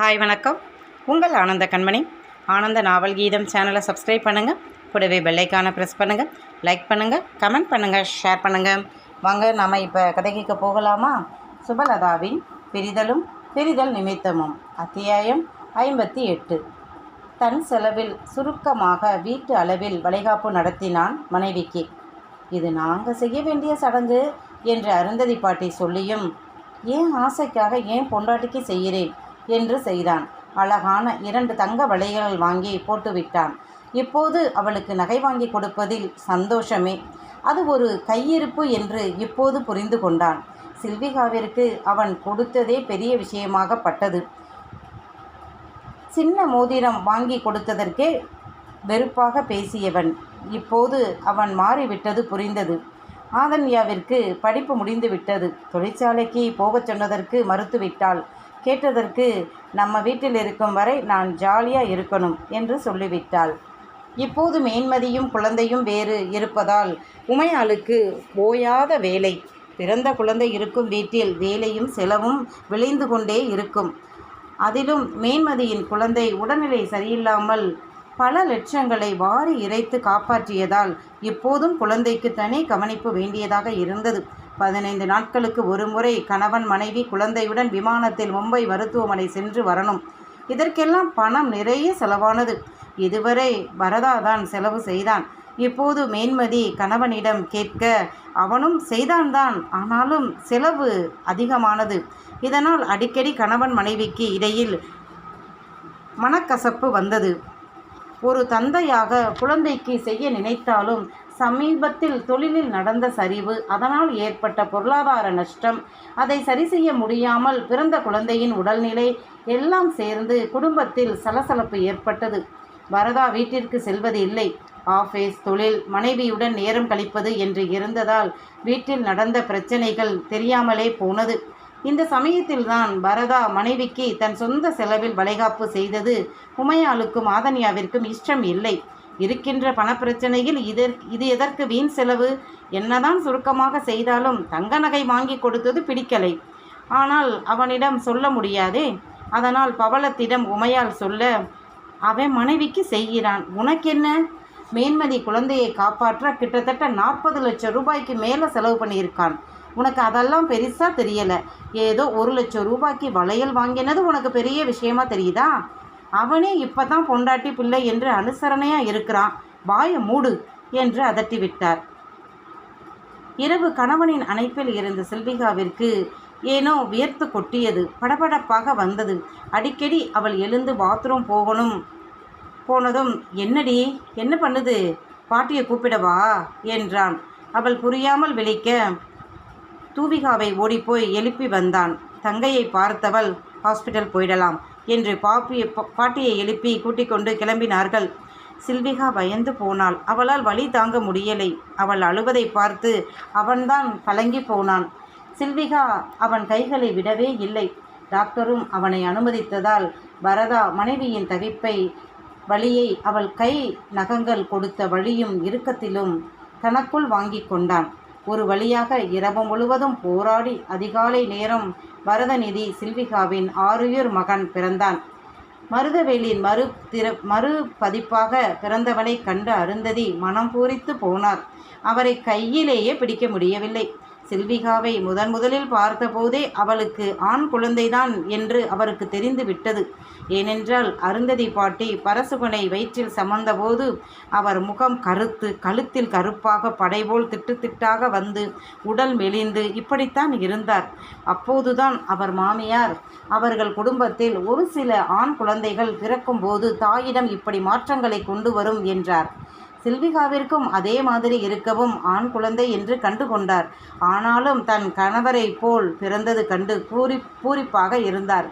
Hi வணக்கம். உங்கள் ஆனந்த கண்மணி. ஆனந்த நாவல் கீதம் சேனலை சப்ஸ்கிரைப் பண்ணுங்கள் கூடவே பெல்லைக்கான ப்ரெஸ் பண்ணுங்கள் லைக் பண்ணுங்கள் கமெண்ட் பண்ணுங்கள் ஷேர் பண்ணுங்கள் வாங்க நாம் இப்போ கதைக்கு போகலாமா? சுபலதாவின் பிரிதலும் பிரிதல் நிமித்தமும் அத்தியாயம் ஐம்பத்தி எட்டு. தன் செலவில் சுருக்கமாக வீட்டு அளவில் வளைகாப்பு நடத்தினான் மனைவிக்கு. இது நாங்கள் செய்ய வேண்டிய சடங்கு என்று அருந்ததி பாட்டி சொல்லியும் ஏன் ஆசைக்காக ஏன் பொண்டாட்டிக்கு செய்கிறேன்? என்று செய்தான். அழகான இரண்டு தங்க வளையல்கள் வாங்கி போட்டுவிட்டான். இப்போது அவளுக்கு நகை வாங்கி கொடுப்பதில் சந்தோஷமே. அது ஒரு கையிருப்பு என்று இப்போது புரிந்து கொண்டான். சில்விகாவிற்கு அவன் கொடுத்ததே பெரிய விஷயமாகப்பட்டது சின்ன மோதிரம் வாங்கி கொடுத்ததற்கே வெறுப்பாக பேசியவன். இப்போது அவன் மாறிவிட்டது புரிந்தது. ஆதன்யாவிற்கு படிப்பு முடிந்து விட்டது தொழிற்சாலைக்கு போகச் சொன்னதற்கு மறுத்துவிட்டாள். கேட்டதற்கு நம்ம வீட்டில் இருக்கும் வரை நான் ஜாலியாக இருக்கணும் என்று சொல்லிவிட்டாள். இப்போது மேன்மதியும் குழந்தையும் வேறு இருப்பதால் உமையாளுக்கு ஓயாத வேலை. பிறந்த குழந்தை இருக்கும் வீட்டில் வேலையும் செலவும் விளைந்து கொண்டே இருக்கும். அதிலும் மேன்மதியின் குழந்தை உடல்நிலை சரியில்லாமல் பல லட்சங்களை வாரி இறைத்து காப்பாற்றியதால் இப்போதும் குழந்தைக்கு தனி கவனிப்பு வேண்டியதாக இருந்தது. பதினைந்து நாட்களுக்கு ஒரு முறை கணவன் மனைவி குழந்தையுடன் விமானத்தில் மும்பை மருத்துவமனை சென்று வரணும். இதற்கெல்லாம் பணம் நிறைய செலவானது. இதுவரை வரதாதான் செலவு செய்தான். இப்போது மேன்மதி கணவனிடம் கேட்க அவனும் செய்தான்தான் ஆனாலும் செலவு அதிகமானது. இதனால் அடிக்கடி கணவன் மனைவிக்கு இடையில் மனக்கசப்பு வந்தது. ஒரு தந்தையாக குழந்தைக்கு செய்ய நினைத்தாலும் சமீபத்தில் தொழிலில் நடந்த சரிவு அதனால் ஏற்பட்ட பொருளாதார நஷ்டம் அதை சரி செய்ய முடியாமல் பிறந்த குழந்தையின் உடல்நிலை எல்லாம் சேர்ந்து குடும்பத்தில் சலசலப்பு ஏற்பட்டது. வரதா வீட்டிற்கு செல்வது இல்லை. ஆஃபீஸ் தொழில் மனைவியுடன் நேரம் கழிப்பது என்று இருந்ததால் வீட்டில் நடந்த பிரச்சனைகள் தெரியாமலே போனது. இந்த சமயத்தில்தான் பரதா மனைவிக்கு தன் சொந்த செலவில் வளைகாப்பு செய்தது உமையாளுக்கும் ஆதன்யாவிற்கும் இஷ்டம் இல்லை. இருக்கின்ற பணப்பிரச்சனையில் இதற் இது எதற்கு வீண் செலவு? என்னதான் சுருக்கமாக செய்தாலும் தங்க நகை வாங்கி கொடுத்தது பிடிக்கலை. ஆனால் அவனிடம் சொல்ல முடியாதே. அதனால் பவளத்திடம் உமையால் சொல்ல அவன் மனைவிக்கு செய்கிறான். உனக்கென்ன? மேன்மதி குழந்தையை காப்பாற்ற கிட்டத்தட்ட நாற்பது லட்சம் ரூபாய்க்கு மேலே செலவு பண்ணியிருக்கான். உனக்கு அதெல்லாம் பெருசாக தெரியலை. ஏதோ ஒரு லட்சம் ரூபாய்க்கு வளையல் வாங்கினது உனக்கு பெரிய விஷயமா தெரியுதா? அவனே இப்போ தான் பொண்டாட்டி பிள்ளை என்று அனுசரணையாக இருக்கிறான். வாய மூடு என்று அதட்டி விட்டார் இரவு கணவனின் அணைப்பில் இருந்த செல்விகாவிற்கு ஏனோ வியர்த்து கொட்டியது. படபடப்பாக வந்தது. அடிக்கடி அவள் எழுந்து பாத்ரூம் போகணும் போனதும் என்னடி என்ன பண்ணுது? பாட்டியை கூப்பிடவா? என்றான். அவள் புரியாமல் விழிக்க தூவிகாவை ஓடிப்போய் எழுப்பி வந்தான். தங்கையை பார்த்தவள் ஹாஸ்பிட்டல் போயிடலாம். என்று பாப்பியை பாட்டியை எழுப்பி கூட்டிக் கொண்டு கிளம்பினார்கள். சில்விகா பயந்து போனாள். அவளால் வழி தாங்க முடியலை. அவள் அழுவதை பார்த்து அவன்தான் கலங்கி போனான். சில்விகா அவன் கைகளை விடவே இல்லை. டாக்டரும் அவனை அனுமதித்ததால் பரதா மனைவியின் தவிப்பை வழியை அவள் கை நகங்கள் கொடுத்த வழியும் இறுக்கத்திலும் தனக்குள் வாங்கி கொண்டான். ஒரு வழியாக இரவு முழுவதும் போராடி அதிகாலை நேரம் பரதநிதி சில்விகாவின் ஆறுயிர் மகன் பிறந்தான். மருதவேலின் மறு திற மறு பதிப்பாக பிறந்தவனை கண்டு அருந்ததி மனம் பூரித்து போனார். அவரை கையிலேயே பிடிக்க முடியவில்லை. சில்விகாவை முதன் முதலில் பார்த்தபோதே அவளுக்கு ஆண் குழந்தைதான் என்று அவருக்கு தெரிந்து விட்டது. ஏனென்றால் அருந்ததி பாட்டி பரசுகனை வயிற்றில் சமந்தபோது அவர் முகம் கருத்து கழுத்தில் கருப்பாக படைபோல் திட்டு திட்டாக வந்து உடல் மெலிந்து இப்படித்தான் இருந்தார். அப்போதுதான் அவர் மாமியார் அவர்கள் குடும்பத்தில் ஒரு சில ஆண் குழந்தைகள் பிறக்கும்போது தாயிடம் இப்படி மாற்றங்களை கொண்டு வரும் என்றார். சில்விகாவிற்கும் அதே மாதிரி இருக்கவும் ஆண் குழந்தை என்று கண்டு கொண்டார் ஆனாலும் தன் கணவரை போல் பிறந்தது கண்டு பூரி பூரிப்பாக இருந்தார்.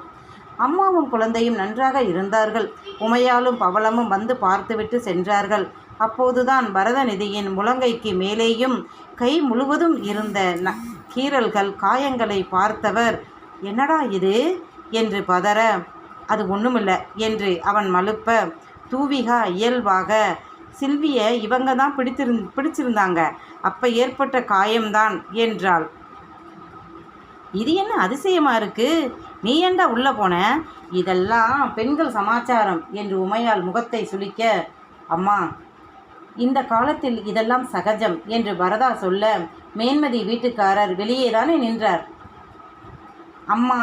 அம்மாவும் குழந்தையும் நன்றாக இருந்தார்கள். உமையாலும் பவளமும் வந்து பார்த்துவிட்டு சென்றார்கள். அப்போதுதான் பரதநிதியின் முழங்கைக்கு மேலேயும் கை முழுவதும் இருந்த ந கீறல்கள் காயங்களை பார்த்தவர் என்னடா இது? என்று பதற அது ஒன்றுமில்ல என்று அவன் மழுப்ப தூவிகா இயல்பாக சில்வியை இவங்க தான் பிடித்திருந் பிடிச்சிருந்தாங்க. அப்போ ஏற்பட்ட காயம்தான் என்றாள். இது என்ன அதிசயமாக இருக்குது நீ ஏண்டா உள்ளே போன? இதெல்லாம் பெண்கள் சமாச்சாரம் என்று உமையால் முகத்தை சுளிக்க அம்மா இந்த காலத்தில் இதெல்லாம் சகஜம் என்று பரதா சொல்ல மேன்மதி வீட்டுக்காரர் வெளியே தானே நின்றார். அம்மா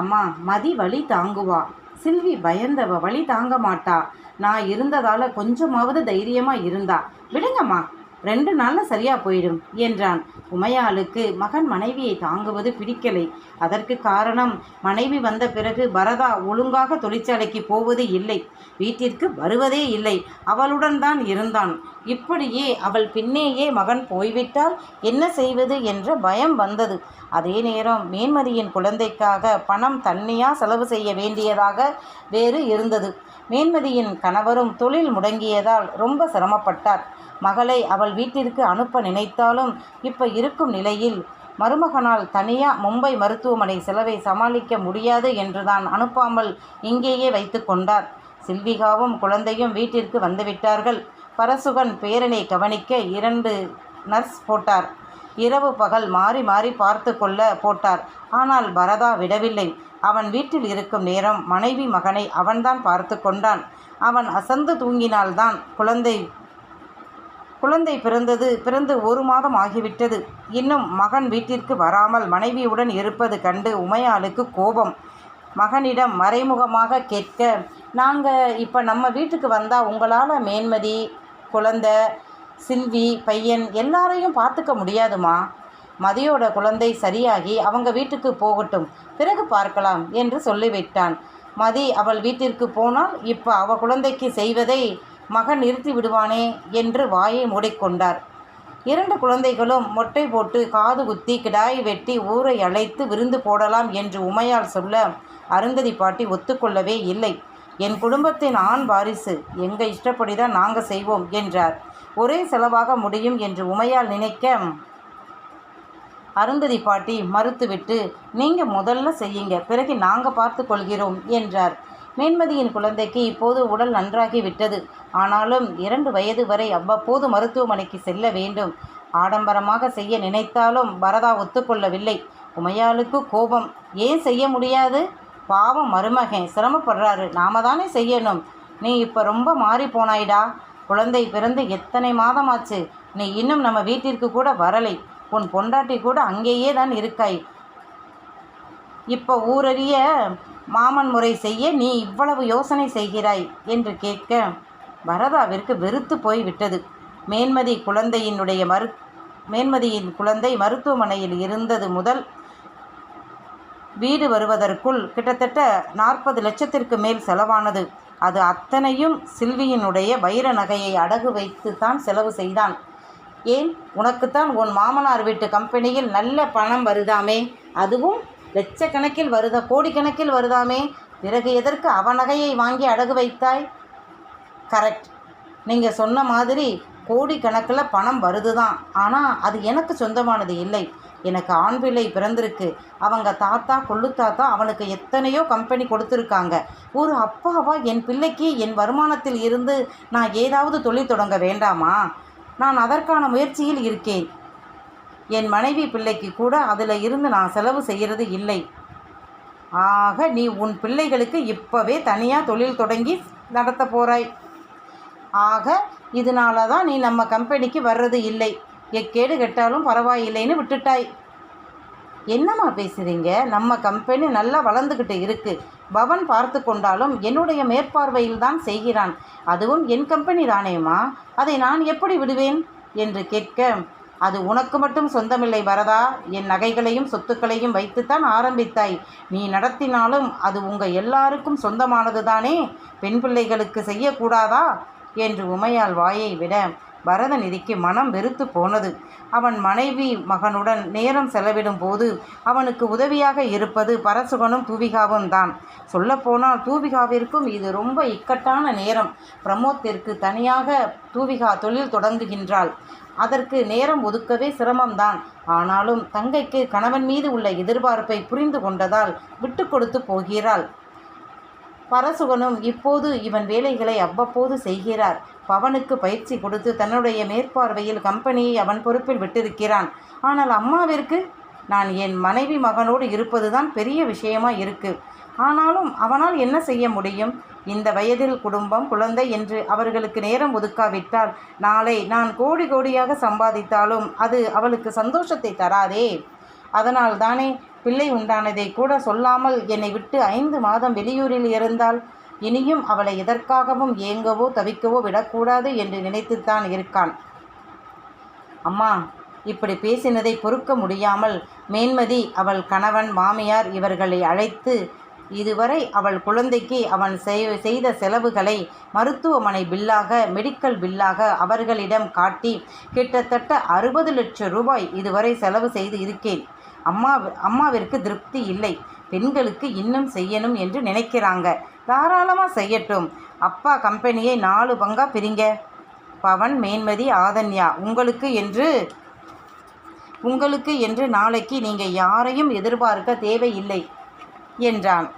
அம்மா மதி வழி தாங்குவா. சில்வி பயந்தவ வழி தாங்க மாட்டா. நான் இருந்ததால கொஞ்சமாவது தைரியமா இருந்தா. விடுங்கம்மா ரெண்டு நாளில் சரியா போயிடும் என்றான். உமையாளுக்கு மகன் மனைவியை தாங்குவது பிடிக்கலை. அதற்கு காரணம் மனைவி வந்த பிறகு பரதா ஒழுங்காக தொழிற்சாலைக்கு போவது இல்லை. வீட்டிற்கு வருவதே இல்லை. அவளுடன் தான் இருந்தான். இப்படியே அவள் பின்னேயே மகன் போய்விட்டால் என்ன செய்வது என்ற பயம் வந்தது. அதே நேரம் மேன்மதியின் குழந்தைக்காக பணம் தன்னியா செலவு செய்ய வேண்டியதாக வேறு இருந்தது. மேன்மதியின் கணவரும் தொழில் முடங்கியதால் ரொம்ப சிரமப்பட்டார். மகளை அவள் வீட்டிற்கு அனுப்ப நினைத்தாலும் இப்போ இருக்கும் நிலையில் மருமகனால் தனியாக மும்பை மருத்துவமனை செலவை சமாளிக்க முடியாது என்றுதான் அனுப்பாமல் இங்கேயே வைத்து கொண்டார். சில்விகாவும் குழந்தையும் வீட்டிற்கு வந்துவிட்டார்கள் பரசுகன் பேரனை கவனிக்க இரண்டு நர்ஸ் போட்டார். இரவு பகல் மாறி மாறி பார்த்து கொள்ள போட்டார். ஆனால் பரதா விடவில்லை. அவன் வீட்டில் இருக்கும் நேரம் மனைவி மகனை அவன்தான் பார்த்து கொண்டான். அவன் அசந்து தூங்கினால்தான் குழந்தை குழந்தை பிறந்தது பிறந்து ஒரு மாதம் ஆகிவிட்டது. இன்னும் மகன் வீட்டிற்கு வராமல் மனைவியுடன் இருப்பது கண்டு உமையாளுக்கு கோபம். மகனிடம் மறைமுகமாக கேட்க நாங்கள் இப்போ நம்ம வீட்டுக்கு வந்தால் உங்களால் மேன்மதி குழந்தை சில்வி பையன் எல்லாரையும் பார்த்துக்க முடியாதுமா? மதியோட குழந்தை சரியாகி அவங்க வீட்டுக்கு போகட்டும் பிறகு பார்க்கலாம் என்று சொல்லிவிட்டான். மதி அவள் வீட்டிற்கு போனால் இப்போ அவ குழந்தைக்கு செய்வதை மகன் நிறுத்தி விடுவானே என்று வாயை மூடிக்கொண்டார். இரண்டு குழந்தைகளும் மொட்டை போட்டு காது குத்தி கிடாய் வெட்டி ஊரை அழைத்து விருந்து போடலாம் என்று உமையால் சொல்ல அருந்ததி பாட்டி ஒத்துக்கொள்ளவே இல்லை. என் குடும்பத்தின் ஆண் வாரிசு எங்கள் இஷ்டப்படி தான் நாங்கள் செய்வோம் என்றார். ஒரே செலவாக முடியும் என்று உமையால் நினைக்க அருந்ததி பாட்டி மறுத்துவிட்டு நீங்கள் முதல்ல செய்யுங்க பிறகு நாங்கள் பார்த்து கொள்கிறோம் என்றார். மேன்மதியின் குழந்தைக்கு இப்போது உடல் நன்றாகி விட்டது. ஆனாலும் இரண்டு வயது வரை அவ்வப்போது மருத்துவமனைக்கு செல்ல வேண்டும். ஆடம்பரமாக செய்ய நினைத்தாலும் பரதா ஒத்துக்கொள்ளவில்லை. உமையாளுக்கு கோபம் ஏன் செய்ய முடியாது? பாவம் மருமகன் சிரமப்படுறாரு நாம தானே செய்யணும். நீ இப்போ ரொம்ப மாறி போனாயிடா. குழந்தை பிறந்து எத்தனை மாதமாச்சு? நீ இன்னும் நம்ம வீட்டிற்கு கூட வரலை. உன் பொண்டாட்டி கூட அங்கேயே தான் இருக்காய். இப்போ ஊரறிய மாமன் முறை செய்ய நீ இவ்வளவு யோசனை செய்கிறாய் என்று கேட்க வரதாவிற்கு வெறுத்து போய் விட்டது. மேன்மதி குழந்தையினுடைய மரு மேன்மதியின் குழந்தை மருத்துவமனையில் இருந்தது முதல் வீடு வருவதற்குள் கிட்டத்தட்ட நாற்பது லட்சத்திற்கு மேல் செலவானது. அது அத்தனையும் சில்வியினுடைய வைர நகையை அடகு வைத்து தான் செலவு செய்தான். ஏன்? உனக்குத்தான் உன் மாமனார் வீட்டு கம்பெனியில் நல்ல பணம் வருதாமே? அதுவும் லட்சக்கணக்கில் வருதா கோடிக்கணக்கில் வருதாமே? பிறகு எதற்கு அவநகையை வாங்கி அடகு வைத்தாய்? கரெக்ட். நீங்கள் சொன்ன மாதிரி கோடிக்கணக்கில் பணம் வருது தான் ஆனால் அது எனக்கு சொந்தமானது இல்லை. எனக்கு ஆண் பிள்ளை பிறந்திருக்கு. அவங்க தாத்தா கொள்ளு தாத்தா அவனுக்கு எத்தனையோ கம்பெனி கொடுத்துருக்காங்க. ஒரு அப்பாவா என் பிள்ளைக்கு என் வருமானத்தில் இருந்து நான் ஏதாவது தொழில் தொடங்க வேண்டாமா? நான் அதற்கான முயற்சியில் இருக்கேன். என் மனைவி பிள்ளைக்கு கூட அதில் இருந்து நான் செலவு செய்கிறது இல்லை. ஆக நீ உன் பிள்ளைகளுக்கு இப்போவே தனியாக தொழில் தொடங்கி நடத்த போகிறாய் ஆக இதனால தான் நீ நம்ம கம்பெனிக்கு வர்றது இல்லை. எக்கேடு கெட்டாலும் பரவாயில்லைன்னு விட்டுட்டாய். என்னம்மா பேசுகிறீங்க நம்ம கம்பெனி நல்லா வளர்ந்துக்கிட்டு இருக்கு. பவன் பார்த்து கொண்டாலும் என்னுடைய மேற்பார்வையில் தான் செய்கிறான். அதுவும் என் கம்பெனி தானேம்மா? அதை நான் எப்படி விடுவேன்? என்று கேட்க அது உனக்கு மட்டும் சொந்தமில்லை வரதா என் நகைகளையும் சொத்துக்களையும் வைத்துத்தான் ஆரம்பித்தாய். நீ நடத்தினாலும் அது உங்கள் எல்லாருக்கும் சொந்தமானது தானே பெண் பிள்ளைகளுக்கு செய்யக்கூடாதா? என்று உமையால் வாயை விட பரதநிதிக்கு மனம் வெறுத்து போனது. அவன் மனைவி மகனுடன் நேரம் செலவிடும் போது அவனுக்கு உதவியாக இருப்பது பரசுகனும் தூவிகாவும் தான். சொல்லப்போனால் தூவிகாவிற்கும் இது ரொம்ப இக்கட்டான நேரம். பிரமோத்திற்கு தனியாக தூவிகா தொழில் தொடங்குகின்றாள். அதற்கு நேரம் ஒதுக்கவே சிரமம்தான். ஆனாலும் தங்கைக்கு கணவன் மீது உள்ள எதிர்பார்ப்பை புரிந்து கொண்டதால் விட்டு கொடுத்து போகிறாள். பரசுகனும் இப்போது இவன் வேலைகளை அவ்வப்போது செய்கிறார். பவனுக்கு பயிற்சி கொடுத்து தன்னுடைய மேற்பார்வையில் கம்பெனியை அவன் பொறுப்பில் விட்டிருக்கிறான். ஆனால் அம்மாவிற்கு நான் என் மனைவி மகனோடு இருப்பது தான் பெரிய விஷயமா இருக்கு. ஆனாலும் அவனால் என்ன செய்ய முடியும்? இந்த வயதில் குடும்பம் குழந்தை என்று அவர்களுக்கு நேரம் ஒதுக்காவிட்டால் நாளை நான் கோடி கோடியாக சம்பாதித்தாலும் அது அவளுக்கு சந்தோஷத்தை தராதே. அதனால் தானே பிள்ளை உண்டானதை கூட சொல்லாமல் என்னை விட்டு ஐந்து மாதம் வெளியூரில் இருந்தால் இனியும் அவளை எதற்காகவும் ஏங்கவோ தவிக்கவோ விடக்கூடாது என்று நினைத்துத்தான் இருக்கான். அம்மா இப்படி பேசினதை பொறுக்க முடியாமல் மேன்மதி அவள் கணவன் மாமியார் இவர்களை அழைத்து இதுவரை அவள் குழந்தைக்கு அவன் செய்- செய்த செலவுகளை மருத்துவமனை பில்லாக மெடிக்கல் பில்லாக அவர்களிடம் காட்டி கிட்டத்தட்ட அறுபது லட்சம் ரூபாய் இதுவரை செலவு செய்து இருக்கேன். அம்மா அம்மாவிற்கு திருப்தி இல்லை. பெண்களுக்கு இன்னும் செய்யணும் என்று நினைக்கிறாங்க. தாராளமாக செய்யட்டும். அப்பா கம்பெனியை நாலு பங்காக பிரிங்க. பவன் மேன்மதி ஆதன்யா உங்களுக்கு என்று உங்களுக்கு என்று நாளைக்கு நீங்கள் யாரையும் எதிர்பார்க்க தேவையில்லை என்றான்.